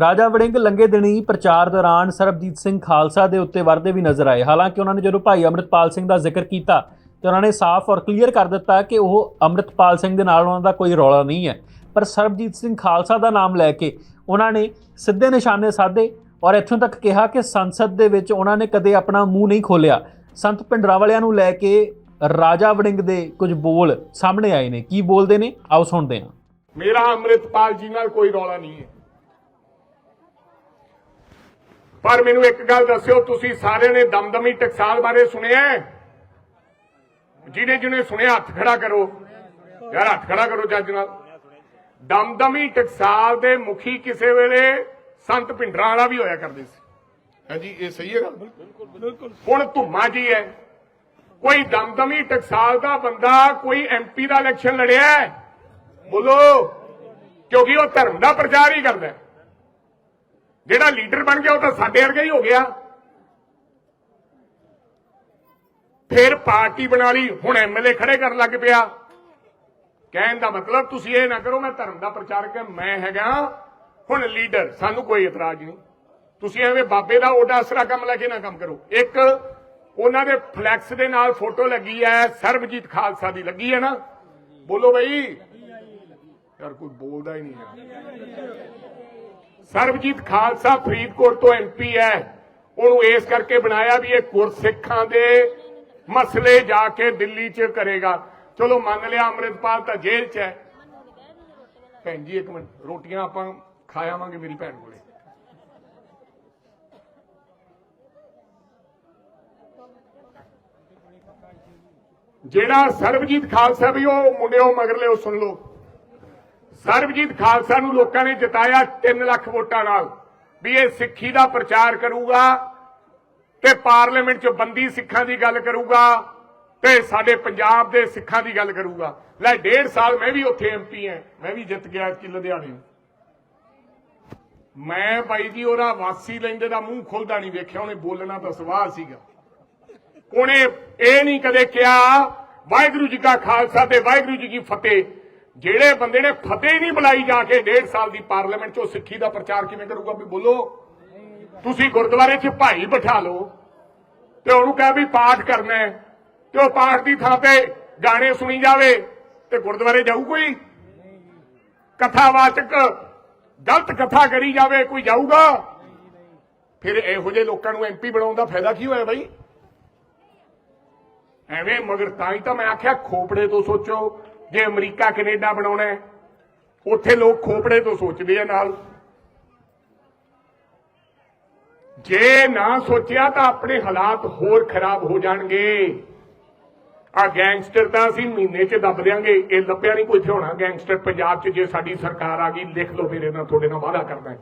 ਰਾਜਾ ਵੜਿੰਗ ਲੰਗੇ ਦਿਨੀ ਪ੍ਰਚਾਰ ਦੌਰਾਨ ਸਰਬਜੀਤ ਸਿੰਘ ਖਾਲਸਾ ਦੇ ਉੱਤੇ ਵਰਦੇ ਵੀ ਨਜ਼ਰ ਆਏ। ਹਾਲਾਂਕਿ ਉਹਨਾਂ ਨੇ ਜਦੋਂ ਭਾਈ ਅੰਮ੍ਰਿਤਪਾਲ ਸਿੰਘ ਦਾ ਜ਼ਿਕਰ ਕੀਤਾ, ਤੇ ਉਹਨਾਂ ਨੇ ਸਾਫ਼ ਔਰ ਕਲੀਅਰ ਕਰ ਦਿੱਤਾ ਕਿ ਉਹ ਅੰਮ੍ਰਿਤਪਾਲ ਸਿੰਘ ਦੇ ਨਾਲ ਉਹਨਾਂ ਦਾ ਕੋਈ ਰੌਲਾ ਨਹੀਂ ਹੈ। ਪਰ ਸਰਬਜੀਤ ਸਿੰਘ ਖਾਲਸਾ ਦਾ ਨਾਮ ਲੈ ਕੇ ਉਹਨਾਂ ਨੇ ਸਿੱਧੇ ਨਿਸ਼ਾਨੇ ਸਾਧੇ ਔਰ ਇੱਥੋਂ ਤੱਕ ਕਿਹਾ ਕਿ ਸੰਸਦ ਦੇ ਵਿੱਚ ਉਹਨਾਂ ਨੇ ਕਦੇ ਆਪਣਾ ਮੂੰਹ ਨਹੀਂ ਖੋਲਿਆ ਸੰਤ ਪਿੰਡਰਾਵਾਲਿਆਂ ਨੂੰ ਲੈ ਕੇ ਰਾਜਾ ਵੜਿੰਗ ਦੇ ਕੁਝ ਬੋਲ ਸਾਹਮਣੇ ਆਏ ਨੇ। ਕੀ ਬੋਲਦੇ ਨੇ? ਆਓ ਸੁਣਦੇ ਹਾਂ। ਮੇਰਾ ਅੰਮ੍ਰਿਤਪਾਲ ਜੀ ਨਾਲ ਕੋਈ ਰੌਲਾ ਨਹੀਂ ਹੈ। ਪਰ ਮੈਨੂੰ ਇੱਕ ਗੱਲ ਦੱਸਿਓ ਤੁਸੀਂ ਸਾਰਿਆਂ ਨੇ ਦਮਦਮੀ ਟਕਸਾਲ ਬਾਰੇ ਸੁਣਿਆ ਹੈ? ਜਿਹਨੇ ਜਿਹਨੇ ਸੁਣਿਆ ਹੱਥ ਖੜਾ ਕਰੋ। ਯਾਰ ਹੱਥ ਖੜਾ ਕਰੋ ਜੱਜ ਨਾਲ। ਦਮਦਮੀ ਟਕਸਾਲ ਦੇ ਮੁਖੀ ਕਿਸੇ ਵੇਲੇ ਸੰਤ ਭਿੰਡਰਾਂ ਵਾਲਾ ਵੀ ਹੋਇਆ ਕਰਦੇ ਸੀ। ਹਾਂਜੀ ਇਹ ਸਹੀ ਹੈ ਗੱਲ? ਬਿਲਕੁਲ ਬਿਲਕੁਲ। ਹੁਣ ਧੁੰਮਾ ਜੀ ਹੈ। ਕੋਈ ਦਮਦਮੀ ਟਕਸਾਲ ਦਾ ਬੰਦਾ ਕੋਈ ਐਮਪੀ ਦਾ ਇਲੈਕਸ਼ਨ ਲੜਿਆ ਹੈ? ਬੋਲੋ। ਕਿਉਂਕਿ ਉਹ ਧਰਮ ਦਾ ਪ੍ਰਚਾਰ ਹੀ ਕਰਦਾ ਹੈ। ਜਿਹੜਾ ਲੀਡਰ ਬਣ ਗਿਆ ਉਹ ਤਾਂ ਸਾਡੇ ਵਰਗਾ ਹੀ ਹੋ ਗਿਆ। ਫਿਰ ਪਾਰਟੀ ਬਣਾ ਲਈ, ਹੁਣ ਐਮਐਲਏ ਖੜੇ ਕਰਨ ਲੱਗ ਪਿਆ। ਕਹਿਣ ਦਾ ਮਤਲਬ ਤੁਸੀਂ ਇਹ ਨਾ ਕਰੋ, ਮੈਂ ਧਰਮ ਦਾ ਪ੍ਰਚਾਰਕ ਹਾਂ, ਮੈਂ ਹੈਗਾ। ਹੁਣ ਲੀਡਰ, ਸਾਨੂੰ ਕੋਈ ਇਤਰਾਜ਼ ਨਹੀਂ। ਤੁਸੀਂ ਐਵੇਂ ਬਾਬੇ ਦਾ ਓਡਾ ਅਸਰਾ ਕੰਮ ਲੈ ਕੇ ਨਾ ਕੰਮ ਕਰੋ। ਇੱਕ, ਉਹਨਾਂ ਦੇ ਫਲੈਕਸ ਦੇ ਨਾਲ ਫੋਟੋ ਲੱਗੀ ਹੈ ਸਰਬਜੀਤ ਖਾਲਸਾ ਦੀ ਲੱਗੀ ਹੈ ਨਾ। ਬੋਲੋ ਬਈ। ਯਾਰ ਕੋਈ ਬੋਲਦਾ ਹੀ ਨਹੀਂ ਹੈ। ਸਰਬਜੀਤ ਖਾਲਸਾ ਫਰੀਦਕੋਟ ਤੋਂ ਐਮਪੀ ਹੈ। ਉਹਨੂੰ ਇਸ ਕਰਕੇ ਬਣਾਇਆ ਵੀ ਇਹ ਗੁਰਸਿੱਖਾਂ ਦੇ ਮਸਲੇ ਜਾ ਕੇ ਦਿੱਲੀ 'ਚ ਕਰੇਗਾ। ਚਲੋ ਮੰਨ ਲਿਆ ਅੰਮ੍ਰਿਤਪਾਲ ਤਾਂ ਜੇਲ੍ਹ 'ਚ ਹੈ। ਭੈਣ ਜੀ, ਇੱਕ ਮਿੰਟ, ਰੋਟੀਆਂ ਆਪਾਂ ਖਾ ਆਵਾਂਗੇ ਮੇਰੀ ਭੈਣ ਕੋਲੇ। ਜਿਹੜਾ ਸਰਬਜੀਤ ਖਾਲਸਾ ਵੀ ਉਹ ਮੁੰਡਿਓ ਮਗਰਲੇ ਉਹ ਸੁਣ ਲਓ। ਸਰਬਜੀਤ ਖਾਲਸਾ ਨੂੰ ਲੋਕਾਂ ਨੇ ਜਿਤਾਇਆ 3 ਲੱਖ ਵੋਟਾਂ ਨਾਲ। ਵੀ ਇਹ ਸਿੱਖੀ ਦਾ ਪ੍ਰਚਾਰ ਕਰੂਗਾ ਤੇ ਪਾਰਲੀਮੈਂਟ 'ਚ ਬੰਦੀ ਸਿੱਖਾਂ ਦੀ ਗੱਲ ਕਰੂਗਾ ਤੇ ਸਾਡੇ ਪੰਜਾਬ ਦੇ ਸਿੱਖਾਂ ਦੀ ਗੱਲ ਕਰੂਗਾ। ਲੈ, ਡੇਢ ਸਾਲ ਮੈਂ ਵੀ ਉੱਥੇ ਐਮਪੀ ਹਾਂ ਮੈਂ ਵੀ ਜਿੱਤ ਗਿਆ ਕਿ ਲੁਧਿਆਣੇ ਮੈਂ ਭਾਈ ਜੀ ਉਹਦਾ ਵਾਸੀ ਲੈਂਦੇ ਦਾ ਮੂੰਹ ਖੁੱਲਦਾ ਨਹੀਂ ਵੇਖਿਆ, ਉਹਨੇ ਬੋਲਣਾ ਤਾਂ ਸਵਾਹ ਸੀਗਾ। ਉਹਨੇ ਇਹ ਨਹੀਂ ਕਦੇ ਕਿਹਾ, ਵਾਹਿਗੁਰੂ ਜੀ ਕਾ ਖਾਲਸਾ ਤੇ ਵਾਹਿਗੁਰੂ ਜੀ ਕੀ ਫਤਿਹ। ਜਿਹੜੇ ਬੰਦੇ ਨੇ ਫਤਿਹ ਨਹੀਂ ਬੁਲਾਈ ਜਾ ਕੇ ਡੇਢ ਸਾਲ ਦੀ ਪਾਰਲੀਮੈਂਟ 'ਚ ਉਹ ਸਿੱਖੀ ਦਾ ਪ੍ਰਚਾਰ ਕਿਵੇਂ ਕਰੂਗਾ ਵੀ ਬੋਲੋ? ਤੁਸੀਂ ਗੁਰਦੁਆਰੇ 'ਚ ਭਾਈ ਬਿਠਾ ਲਓ ਤੇ ਉਹਨੂੰ ਕਹਿ ਵੀ ਪਾਠ ਕਰਨਾ ਤੇ ਉਹ ਪਾਠ ਦੀ ਥਾਂ ਤੇ ਗਾਣੇ ਸੁਣੀ ਜਾਵੇ ਤੇ ਗੁਰਦੁਆਰੇ ਜਾਊ ਕੋਈ? ਕਥਾਵਾਚਕ ਗਲਤ ਕਥਾ ਕਰੀ ਜਾਵੇ, ਕੋਈ ਜਾਊਗਾ? ਫਿਰ ਇਹੋ ਜਿਹੇ ਲੋਕਾਂ ਨੂੰ ਐਮਪੀ ਬਣਾਉਣ ਦਾ ਫਾਇਦਾ ਕੀ ਹੋਇਆ ਬਾਈ? ਐਵੇਂ ਮਗਰ ਤਾਂ ਹੀ ਤਾਂ ਮੈਂ ਆਖਿਆ ਖੋਪੜੇ ਤੋਂ ਸੋਚੋ ਜੇ ਅਮਰੀਕਾ ਕੈਨੇਡਾ ਬਣਾਉਣਾ ਹੈ, ਉੱਥੇ ਲੋਕ ਖੋਪੜੇ ਤੋਂ ਸੋਚਦੇ ਆ ਨਾਲ। ਜੇ ਨਾ ਸੋਚਿਆ ਤਾਂ ਆਪਣੇ ਹਾਲਾਤ ਹੋਰ ਖਰਾਬ ਹੋ ਜਾਣਗੇ। ਆ ਗੈਂਗਸਟਰ ਤਾਂ ਅਸੀਂ ਮਹੀਨੇ 'ਚ ਦੱਬ ਦਿਆਂਗੇ। ਇਹ ਲੱਭਿਆ ਨਹੀਂ ਕੋਈ ਇੱਥੇ ਹੋਣਾ। ਗੈਂਗਸਟਰ ਪੰਜਾਬ 'ਚ ਜੇ ਸਾਡੀ ਸਰਕਾਰ ਆ ਗਈ, ਲਿਖ ਲਓ ਮੇਰੇ ਨਾਲ ਤੁਹਾਡੇ ਨਾਲ ਵਾਅਦਾ ਕਰਦਾ ਹੈ।